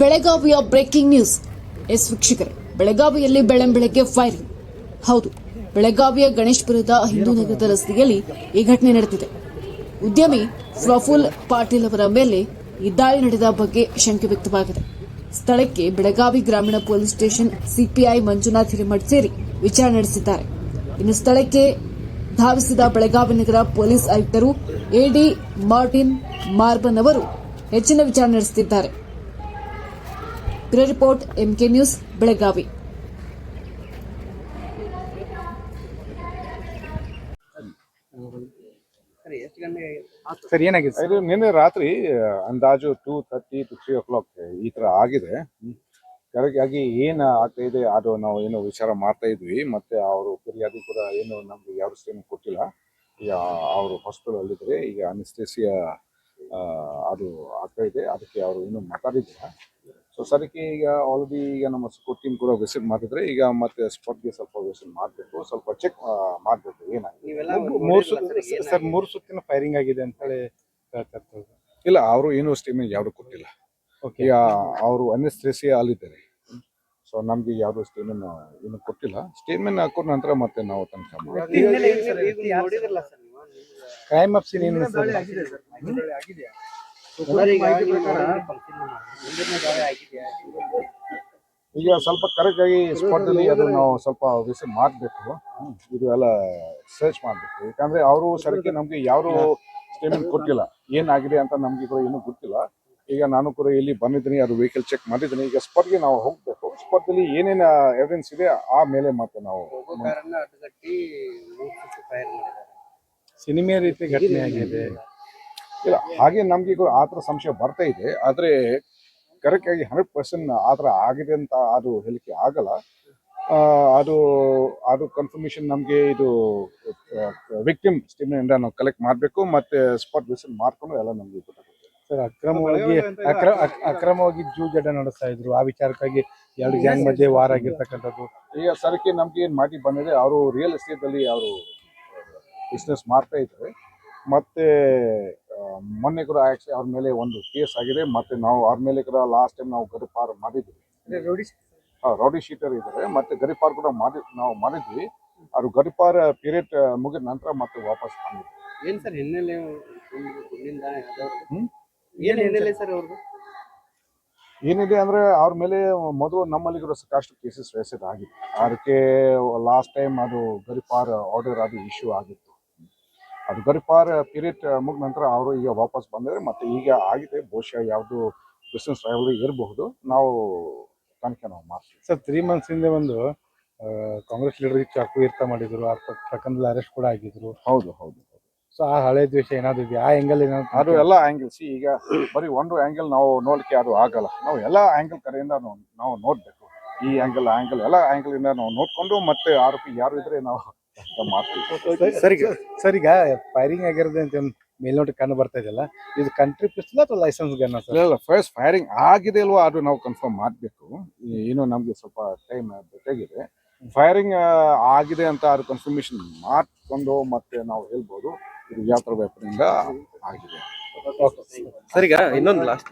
ಬೆಳಗಾವಿಯ breaking news. S ವೀಕ್ಷಕರೇ, ಬೆಳಗಾವಿಯಲ್ಲಿ ಬೆಳಂಬೆಳಗ್ಗೆ ಫೈರಿಂಗ್ ಹೌದು, ಬೆಳಗಾವಿಯ ಗಣೇಶ್ಪುರದ ಹಿಂದೂ ನಗರದ ರಸ್ತೆಯಲ್ಲಿ ಈ ಘಟನೆ ನಡೆದಿದೆ. ಉದ್ಯಮಿ ಪ್ರಫುಲ್ ಪಾಟೀಲ್ ಅವರ ಮೇಲೆ ಈ ದಾಳಿ ನಡೆದ ಬಗ್ಗೆ ಶಂಕೆ ವ್ಯಕ್ತವಾಗಿದೆ. ಸ್ಥಳಕ್ಕೆ ಬೆಳಗಾವಿ ಗ್ರಾಮೀಣ police station CPI Manjunath Hiremath ಸೇರಿ ವಿಚಾರಣೆ ನಡೆಸಿದ್ದಾರೆ. ಇನ್ನು ಸ್ಥಳಕ್ಕೆ ಧಾವಿಸಿದ ಬೆಳಗಾವಿ ನಗರ ಪೊಲೀಸ್ ಆಯುಕ್ತರು ಎಡಿ ಮಾರ್ಟಿನ್ ಮಾರ್ಬನ್ ಅವರು ಹೆಚ್ಚಿನ ವಿಚಾರಣೆ ನಡೆಸುತ್ತಿದ್ದಾರೆ. Bureau report MK news Belagavi. ಸರಿ ಏನಾಗಿದೆ ಇದು ನಿನ್ನೆ ರಾತ್ರಿ ಅಂದಾಜು two thirty to three o'clock ಈ ತರ ಆಗಿದೆ. ಕರೆಕ್ಟಾಗಿ ಏನು ಏನ್ ಆಗ್ತಾ ಇದೆ ಅದು ನಾವು ಏನು ವಿಚಾರ ಮಾಡ್ತಾ ಇದ್ವಿ ಮತ್ತೆ ಅವರು ಫಿರ್ಯಾದಿ ಕೂಡ ಏನು ನಮ್ಗೆ ಯಾವ ಸ್ಟೇಮ್ ಕೊಟ್ಟಿಲ್ಲ. ಈಗ ಅವರು ಹಾಸ್ಪಿಟಲ್ ಅಲ್ಲಿದ್ರೆ ಈಗ ಅನಿಸ್ಟೇಸಿಯಾ ಅದು ಆಗ್ತಾ ಇದೆ. ಅದಕ್ಕೆ ಅವರು ಇನ್ನೂ ಮಾತಾಡಿಲ್ಲ ಸೊ ಸರಕ್ಕೆ ಈಗ ಆಲ್ರೆಡಿ ಈಗ ನಮ್ಮ ಸ್ಕೂಲ್ ಟೀಮ್ ಕೂಡ ವಿಸಿಟ್ ಮಾಡಿದ್ರೆ ಈಗ ಮತ್ತೆ ಸ್ಪಾಟ್ಗೆ ಸ್ವಲ್ಪ ವಿಸಿಟ್ ಮಾಡಬೇಕು ಸ್ವಲ್ಪ ಚೆಕ್ ಮಾಡಬೇಕು ಏನಾಗಿದೆ? ಸುತ್ತ ಸರ್, ಮೂರು ಸುತ್ತಿನ ಫೈರಿಂಗ್ ಆಗಿದೆ ಅಂತ ಹೇಳಿ ಹೇಳ್ತಾ ಇರ್ತಾರೆ. ಇಲ್ಲ ಅವರು ಏನು ಸ್ಟೇಟ್ಮೆಂಟ್ ಯಾವ್ದು ಕೊಟ್ಟಿಲ್ಲ. ಈಗ ಅವರು ಅನಿಸ್ಟ್ರೇಸಿಯಾ ಅಲ್ಲಿದ್ದಾರೆ. ಸೊ ನಮ್ಗೆ ಯಾವುದು ಸ್ಟೇಟ್ಮೆಂಟ್ ಏನು ಕೊಟ್ಟಿಲ್ಲ. ಸ್ಟೇಟ್ಮೆಂಟ್ ಹಾಕೋ ನಂತರ ಮತ್ತೆ ನಾವು ತನಿಖೆ ಮಾಡ್ತೀವಿ. ಕ್ರೈಮ್ ಆಫ್ ಸೀನ್ ಏನು ಈಗ ಸ್ವಲ್ಪ ಕರೆಕ್ಟ್ ಆಗಿ ಸ್ಪಾಟ್ ಅಲ್ಲಿ ಅದು ನಾವು ಸ್ವಲ್ಪ ವಿಸಿಟ್ ಮಾಡಬೇಕು. ಇದು ಎಲ್ಲ ಸರ್ಚ್ ಮಾಡಬೇಕು. ಯಾಕಂದ್ರೆ ಅವರು ಸರಕ್ಕೆ ನಮಗೆ ಯಾರು ಸ್ಟೇಟ್ಮೆಂಟ್ ಕೊಟ್ಟಿಲ್ಲ. ಏನಾಗಿದೆ ಅಂತ ನಮ್ಗೆ ಕೂಡ ಏನೂ ಗೊತ್ತಿಲ್ಲ. ಈಗ ನಾನು ಕೂಡ ಇಲ್ಲಿ ಬಂದಿದ್ದೀನಿ ಅದು ವೆಹಿಕಲ್ ಚೆಕ್ ಮಾಡಿದ್ದೀನಿ. ಈಗ ಸ್ಪಾಟ್ಗೆ ನಾವು ಹೋಗಬೇಕು. ಸ್ಪಾಟ್ ಅಲ್ಲಿ ಏನೇನು ಎವಿಡೆನ್ಸ್ ಇದೆ ಆ ಮೇಲೆ ಮತ್ತೆ ನಾವು ಸಿನಿಮೆ ರೀತಿ ಘಟನೆ ಆಗಿದೆ. ಇಲ್ಲ ಹಾಗೆ ನಮ್ಗೆ ಈಗ ಆ ಥರ ಸಂಶಯ ಬರ್ತಾ ಇದೆ. ಆದರೆ ಕರೆಕ್ಟ್ ಆಗಿ ಹಂಡ್ರೆಡ್ ಪರ್ಸೆಂಟ್ ಆ ಥರ ಆಗಿದೆ ಅಂತ ಅದು ಹೇಳಿಕೆ ಆಗಲ್ಲ. ಆ, ಅದು ಅದು ಕನ್ಫರ್ಮೇಶನ್ ನಮಗೆ ಇದು ವಿಕ್ಟಿಮ್ ಸ್ಟೇಟ್ಮೆಂಟ್ ನಾವು ಕಲೆಕ್ಟ್ ಮಾಡಬೇಕು ಮತ್ತೆ ಸ್ಪಾಟ್ ವಿಸಿಟ್ ಮಾಡ್ಕೊಂಡು ಎಲ್ಲ ನಮಗೆ ಗೊತ್ತಾಗುತ್ತೆ ಸರ್ ಅಕ್ರಮವಾಗಿ ಅಕ್ರ ಅಕ್- ಅಕ್ರಮವಾಗಿ ಜೂಜಾಟ ನಡೆಸ್ತಾ ಇದ್ರು. ಆ ವಿಚಾರಕ್ಕಾಗಿ ಎರಡು ಗ್ಯಾಂಗ್ ಮಧ್ಯೆ ವಾರ ಆಗಿರ್ತಕ್ಕಂಥದ್ದು. ಈಗ ಸರಕ್ಕೆ ನಮ್ಗೆ ಏನು ಮಾಹಿತಿ ಬಂದಿದೆ ಅವರು ರಿಯಲ್ ಎಸ್ಟೇಟ್ ಅಲ್ಲಿ ಅವರು ಬಿಸ್ನೆಸ್ ಮಾಡ್ತಾ ಇದ್ದಾರೆ. ಮತ್ತೆ ಮೊನ್ನೆ ಕೂಡ ಆಕ್ಚುಲಿ ಅವ್ರ ಮೇಲೆ ಒಂದು ಕೇಸ್ ಆಗಿದೆ. ಮತ್ತೆ ನಾವು ಅವ್ರ ಮೇಲೆ ಕೂಡ ಲಾಸ್ಟ್ ಟೈಮ್ ನಾವು ಗಡಿಪಾರ್ ಮಾಡಿದ್ವಿ. ಹಾ, ರೌಡಿ ಶೀಟರ್ ಇದ್ದಾರೆ. ಮತ್ತೆ ಗಡಿಪಾರ್ ಕೂಡ ಮಾಡಿ ನಾವು ಮಾಡಿದ್ವಿ. ಅವರು ಗಡಿಪಾರ್ ಪೀರಿಯಡ್ ಮುಗಿದ ನಂತರ ಮತ್ತೆ ವಾಪಸ್ ಬಂದಿದ್ವಿ ಏನ್ ಸರ್ ಹಿನ್ನೆಲೆ? ಏನ್ ಹಿನ್ನೆಲೆ ಸರ್. ಅವ್ರದ್ದು ಏನಿದೆ ಅಂದ್ರೆ ಅವ್ರ ಮೇಲೆ ಮೊದಲು ನಮ್ಮಲ್ಲಿ ಕೂಡ ಸಾಕಷ್ಟು ಕೇಸಸ್ ರೇಸೆಡ್ ಆಗಿದೆ. ಅದಕ್ಕೆ ಲಾಸ್ಟ್ ಟೈಮ್ ಅದು ಗಡಿಪಾರ್ ಆರ್ಡರ್ ಅದು ಇಶ್ಯೂ ಆಗಿತ್ತು. ಅದು ಗಡಿಪಾರ್ ಪೀರಿಯಡ್ ಮುಗಿದ ನಂತರ ಅವರು ಈಗ ವಾಪಸ್ ಬಂದರೆ ಮತ್ತೆ ಈಗ ಆಗಿದೆ. ಬಹುಶಃ ಯಾವುದು ಬಿಸ್ನೆಸ್ ಟ್ರಾವೆಲ್ ಇರಬಹುದು. ನಾವು ತನಿಖೆ ನಾವು ಮಾಡ್ತೀವಿ. ಸರ್ ತ್ರೀ ಮಂತ್ಸ್ ಹಿಂದೆ ಒಂದು ಕಾಂಗ್ರೆಸ್ ಲೀಡರ್ಗೆ ಚಾಕು ಇರ್ತ ಮಾಡಿದ್ರು ಆ ಪ್ರ- ಪ್ರಕರಣದಲ್ಲಿ ಅರೆಸ್ಟ್ ಕೂಡ ಆಗಿದ್ರು. ಹೌದು ಹೌದು ಸೊ ಆ ಹಳೆ ದ್ವೇಷ ಏನಾದ್ರು ಇದೆಯಾ? ಆ ಎಂಗಲ್ ಅದು ಎಲ್ಲ ಎಲ್ಲ ಸಿ ಈಗ ಬರೀ ಒಂದು ಆ್ಯಂಗಲ್ ನಾವು ನೋಡಲಿಕ್ಕೆ ಅದು ಆಗಲ್ಲ. ನಾವು ಎಲ್ಲ ಆ್ಯಂಗಲ್ ಕಡೆಯಿಂದ ನಾವು ನೋಡಬೇಕು. ಈ ಆ್ಯಂಗಲ್ ಆಂಗಲ್ ಎಲ್ಲ ಆ್ಯಂಗಲಿಂದ ನಾವು ನೋಡಿಕೊಂಡು ಮತ್ತೆ ಆರೋಪಿ ಯಾರು ಇದ್ರೆ ನಾವು ಮಾಡ್ತೀವಿ ಸರ್ ಈಗ ಫೈರಿಂಗ್ ಆಗಿರೋದು ಅಂತ ಮೇಲ್ನೋಟ ಮೇಲ್ನೋಟಕ್ಕೆ ಕಂಡು ಬರ್ತಾ ಇದೆಯಲ್ಲ ಇದು ಕಂಟ್ರಿ ಪಿಸ್ತಲ ಅಥವಾ ಲೈಸೆನ್ಸ್ ಗನ್ ಸರ್? ಇಲ್ಲ ಫಸ್ಟ್ ಫೈರಿಂಗ್ ಆಗಿದೆ ಅಲ್ವಾ ಅದು ನಾವು ಕನ್ಫರ್ಮ್ ಮಾಡಬೇಕು. ಏನು ನಮಗೆ ಸ್ವಲ್ಪ ಟೈಮ್ ಬೇಕಾಗಿದೆ. ಫೈರಿಂಗ್ ಆಗಿದೆ ಅಂತ ಅದು ಕನ್ಫರ್ಮೇಶನ್ ಮಾಡ್ಕೊಂಡು ಮತ್ತೆ ನಾವು ಹೇಳ್ಬೋದು. ಇದು ಯಾವ ಥರ ವೆಪನಿಂದ ಆಗಿದೆ. ಸರ್. ಈಗ ಇನ್ನೊಂದು ಲಾಸ್ಟ್